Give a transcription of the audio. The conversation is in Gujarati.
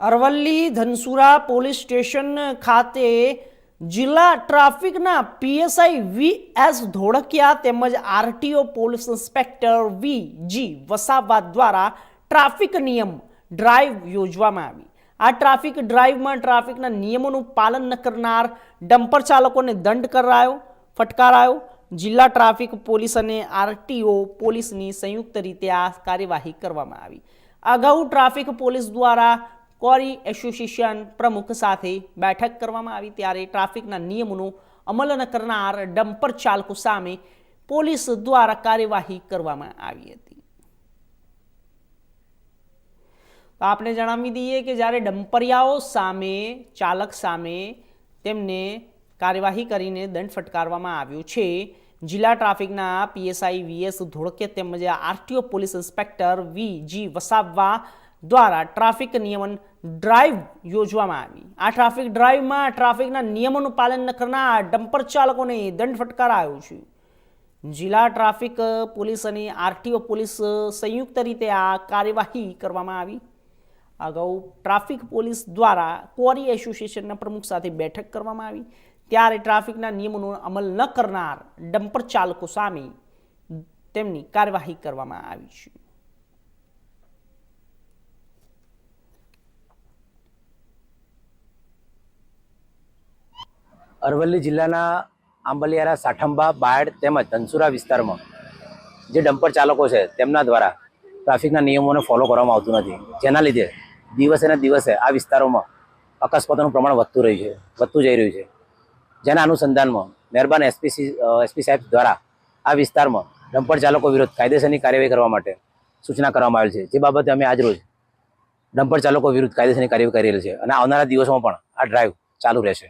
અરવલ્લી ધનસુરા પોલીસ સ્ટેશન ખાતે જિલ્લા ટ્રાફિકના પીએસઆઈ વી એસ ધોળકિયા તેમજ RTO police inspector V G Vasava દ્વારા ટ્રાફિક નિયમ ડ્રાઈવ યોજવામાં આવી. આ ટ્રાફિક ડ્રાઈવમાં ટ્રાફિકના નિયમોનું પાલન ન કરનાર ડમ્પર ચાલકોને દંડ કરાયો, ફટકારાયો. જિલ્લા ટ્રાફિક પોલીસ અને આરટીઓ પોલીસની સંયુક્ત રીતે આ કાર્યવાહી કરવામાં આવી. અગાઉ ટ્રાફિક પોલીસ દ્વારા કોરી એસોસિએશન પ્રમુખ સાથે બેઠક કરવામાં આવી ત્યારે ટ્રાફિકના નિયમોનું અમલ ન કરનાર ડમ્પર ચાલકો સામે પોલીસ દ્વારા કાર્યવાહી કરવામાં આવી હતી. તો આપણે જણાવી દઈએ કે જ્યારે ડમ્પરિયાઓ સામે, ચાલક સામે તેમને કાર્યવાહી કરીને દંડ ફટકારવામાં આવ્યો છે, જિલ્લા ટ્રાફિકના પીએસઆઈ વીએસ ધોળકે તેમજ RTO police inspector V G Vasava દ્વારા ટ્રાફિક નિયમન ડ્રાઈવ યોજવામાં આવી. આ ટ્રાફિક ડ્રાઈવમાં ટ્રાફિકના નિયમોનું પાલન ન કરનાર ડમ્પર ચાલકોને દંડ ફટકારાયો છે. જિલ્લા ટ્રાફિક પોલીસ અને આરટીઓ પોલીસ સંયુક્ત રીતે આ કાર્યવાહી કરવામાં આવી. અગાઉ ટ્રાફિક પોલીસ દ્વારા ક્વોરી એસોસિએશનના પ્રમુખ સાથે બેઠક કરવામાં આવી. ત્યારે ટ્રાફિકના નિયમોનો અમલ ન કરનાર ડમ્પર ચાલકો સામે તેમની કાર્યવાહી કરવામાં આવી છે. અરવલ્લી જિલ્લાના આંબલિયારા, સાઠંબા, બાયડ તેમજ ધનસુરા વિસ્તારમાં જે ડમ્પર ચાલકો છે, તેમના દ્વારા ટ્રાફિકના નિયમોને ફોલો કરવામાં આવતું નથી. જેના લીધે દિવસે ને દિવસે આ વિસ્તારોમાં અકસ્માતોનું પ્રમાણ વધતું રહ્યું છે, વધતું જઈ રહ્યું છે. જેના અનુસંધાનમાં મહેરબાન એસપી એસપી સાહેબ દ્વારા આ વિસ્તારમાં ડમ્પર ચાલકો વિરુદ્ધ કાયદેસરની કાર્યવાહી કરવા માટે સૂચના કરવામાં આવેલ છે. જે બાબતે અમે આજરોજ ડમ્પર ચાલકો વિરુદ્ધ કાયદેસરની કાર્યવાહી કરી છે અને આવનારા દિવસોમાં પણ આ ડ્રાઈવ ચાલુ રહેશે.